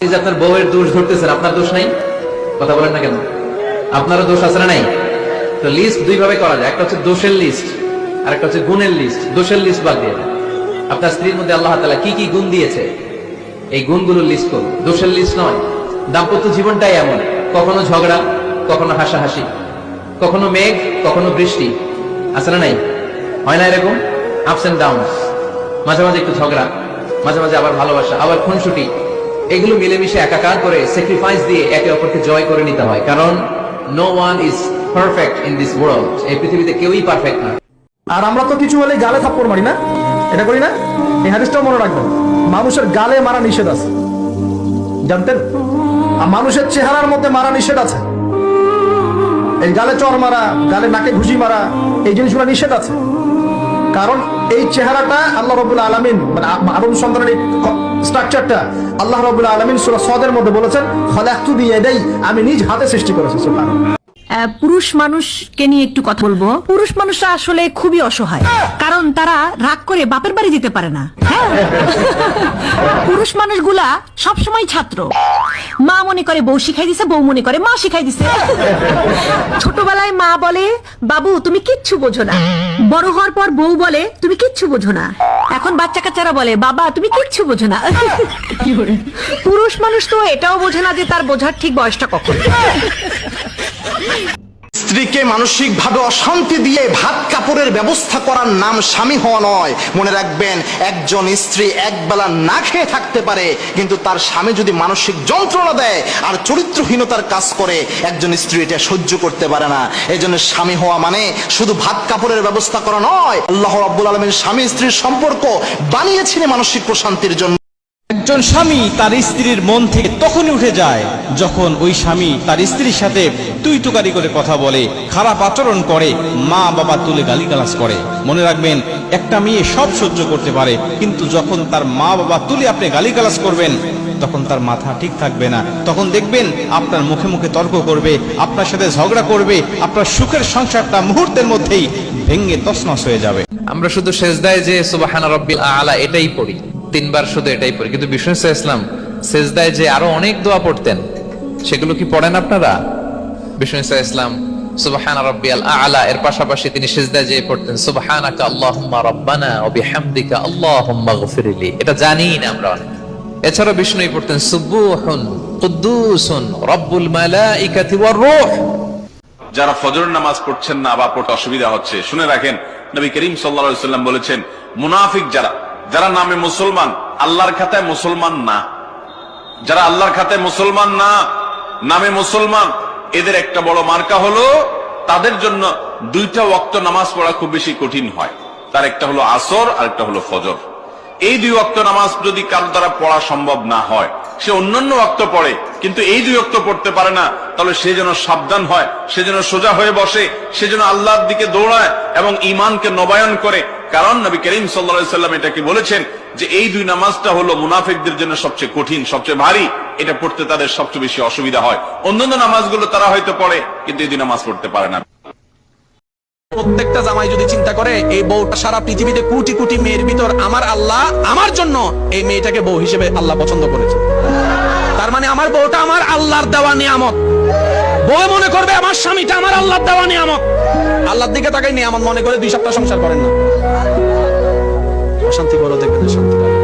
এই যে আপনার বউয়ের দোষ ধরতেছেন, আপনার দোষ নাই? কথা বলেন না কেন? আপনারও দোষ আছে নাই? তো লিস্ট দুই ভাবে করা যায়, একটা হচ্ছে দোষের লিস্ট আর একটা হচ্ছে গুণের লিস্ট দোষের লিস্ট বাদ দিয়ে আপনার স্ত্রীর মধ্যে আল্লাহ তাআলা কি কি গুণ দিয়েছে? এই গুণগুলোর লিস্ট করুন। দোষের লিস্ট নয়। দাম্পত্য জীবনটাই এমন। কখনো ঝগড়া, কখনো হাসাহাসি, কখনো মেঘ, কখনো বৃষ্টি। আছে না নাই? হয় না এরকম? আপস এন্ড ডাউনস মাঝে মাঝে একটু ঝগড়া, মাঝে মাঝে আবার ভালোবাসা, আবার খুনসুটি। এগুলো মিলেমিশে একাকার করে স্যাক্রিফাইস দিয়ে একে অপরকে জয় করে নিতে হয়। কারণ no one is perfect in this world এই পৃথিবীতে কেউই পারফেক্ট না। আর আমরা তো কিছু হলে গালে থাপ্পড় মারি না? এটা করি না? এই হাদিসটাও মনে রাখবেন। মানুষের গালে মারা নিষেধ আছে। জানতেন? আর মানুষের চেহারার মধ্যে মারা নিষেধ আছে। এই গালে চর মারা, গালে নাকে ঘুষি মারা, এই জিনিসগুলো নিষেধ আছে। কারণ এই চেহারাটা আল্লাহ রবুল আলমিন মানে আদম সন্তানের এই স্ট্রাকচারটা আল্লাহ রবুল আলমিন সুরা সদের মধ্যে বলেছেন, খলাক্তু দিয়ে দেয় আমি নিজ হাতে সৃষ্টি করেছি, সুবহানাল্লাহ। পুরুষ মানুষকে নিয়ে একটু কথা বলব। পুরুষ মানুষরা আসলে খুবই অসহায়, কারণ তারা রাগ করে বাপের বাড়ি যেতে পারে না। হ্যাঁ? পুরুষ মানুষগুলা সবসময় ছাত্র। মা মনে করে বউ শিখাই দিছে, বউ মনে করে মা শিখাই দিছে। ছোটবেলায় মা বলে, বাবু, তুমি কিচ্ছু বোঝো না। বড় হওয়ার পর বউ বলে, তুমি কিচ্ছু বোঝো না। এখন বাচ্চা কাচ্চারা বলে, বাবা, তুমি কিচ্ছু বোঝো না। পুরুষ মানুষ তো এটাও বোঝে না যে তার বোঝার ঠিক বয়সটা কখন। স্ত্রীকে মানসিকভাবে অশান্তি দিয়ে ভাত কাপড়ের ব্যবস্থা করার নাম স্বামী হওয়া নয়। মনে রাখবেন, একজন স্ত্রী একবেলা না খেয়ে থাকতে পারে, কিন্তু তার স্বামী যদি মানসিক যন্ত্রণা দেয় আর চরিত্রহীনতার কাজ করে, একজন স্ত্রী এটা সহ্য করতে পারে না। এই জন্য স্বামী হওয়া মানে শুধু ভাত কাপড়ের ব্যবস্থা করা নয়। আল্লাহ রাব্বুল আলমের স্বামী স্ত্রীর সম্পর্ক বানিয়েছিলেন মানসিক প্রশান্তির জন্য। একজন স্বামী তার স্ত্রীর মন থেকে তখনই উঠে যায় যখন ওই স্বামী তার স্ত্রীর সাথে তুই তুকারি করে কথা বলে, খারাপ আচরণ করে, মা বাবা তুলে গালিগালাজ করে। মনে রাখবেন, একটা মেয়ে সব সহ্য করতে পারে, কিন্তু যখন তার মা বাবা তুলে আপনি গালিগালাজ করবেন, তখন তার মাথা ঠিক থাকবে না। তখন দেখবেন, আপনার মুখে মুখে তর্ক করবে, আপনার সাথে ঝগড়া করবে, আপনার সুখের সংসারটা মুহূর্তের মধ্যেই ভেঙে তছনছ হয়ে যাবে। আমরা শুধু সেজদায় যে সুবাহানা রব্বিল আলা, এটাই পড়ি। তিনবার শুধু এটাই পড়ি। কিন্তু ইসা ইসলাম সেজদায় যে আরও অনেক দোয়া পড়তেন, সেগুলো কি পড়েন আপনারা? ইসলাম, সুবহান আলা, এর পাশাপাশি তিনি সেজদায় যে পড়তেন আল্লাহুম্মা বিহামদিকা আল্লাহুম্মা গফিরলি। এটা জানি না আমরা অনেক। এছাড়া বিষ্ণুই পড়তেন, সুবুহুন কুদ্দুসুন রব্বুল মালাইকাতি ওয়ার রূহ। যারা ফজর নামাজ পড়ছেন না বা পড়তে অসুবিধা হচ্ছে, শুনে রাখেন, নবী করিম সাল্লা সাল্লাম বলেছেন, মুনাফিক যারা যারা নামে মুসলমান, আল্লাহর খাতায় মুসলমান না। যারা আল্লাহর খাতায় মুসলমান না, নামে মুসলমান, এদের একটা বড় মার্কা হলো, তাদের জন্য দুইটা ওয়াক্ত নামাজ পড়া খুব বেশি কঠিন হয়। তার একটা হলো আসর, আর একটা হলো ফজর। এই দুই ওয়াক্ত নামাজ যদি কারও দ্বারা পড়া সম্ভব না হয়, সে অন্যান্য ওয়াক্ত পড়ে, কিন্তু এই দুই ওয়াক্ত পড়তে পারে না, তাহলে সে যেন সাবধান হয়, সে যেন সোজা হয়ে বসে, সে যেন আল্লাহর দিকে দৌড়ায় এবং ইমানকে নবায়ন করে কারণ নবী করিম সাল্লা সাল্লাম এটাকে বলেছেন যে এই দুই নামাজটা হলো মুনাফিকদের জন্য সবচেয়ে কঠিন, সবচেয়ে ভারী। এটা পড়তে তাদের সবচেয়ে বেশি অসুবিধা হয়। অন্যান্য নামাজগুলো তারা হয়তো পড়ে, কিন্তু এই দুই নামাজ পড়তে পারে না। প্রত্যেকটা জামাই যদি চিন্তা করে, এই বউটা সারা পৃথিবীতে কোটি কোটি মেয়ের ভিতর আমার আল্লাহ, আমার জন্য এই মেয়েটাকে বউ হিসেবে আল্লাহ পছন্দ করেছে। তার মানে আমার বউটা আমার আল্লাহর দেওয়া নিয়ামত। বউ মনে করবে আমার স্বামীটা আমার আল্লাহ দেওয়া নিয়ামত আল্লাহর দিকে তাকাই নিয়ামত মনে করে দুই সপ্তাহ সংসার করেন না অশান্তি বড় দেখবেন শান্তি।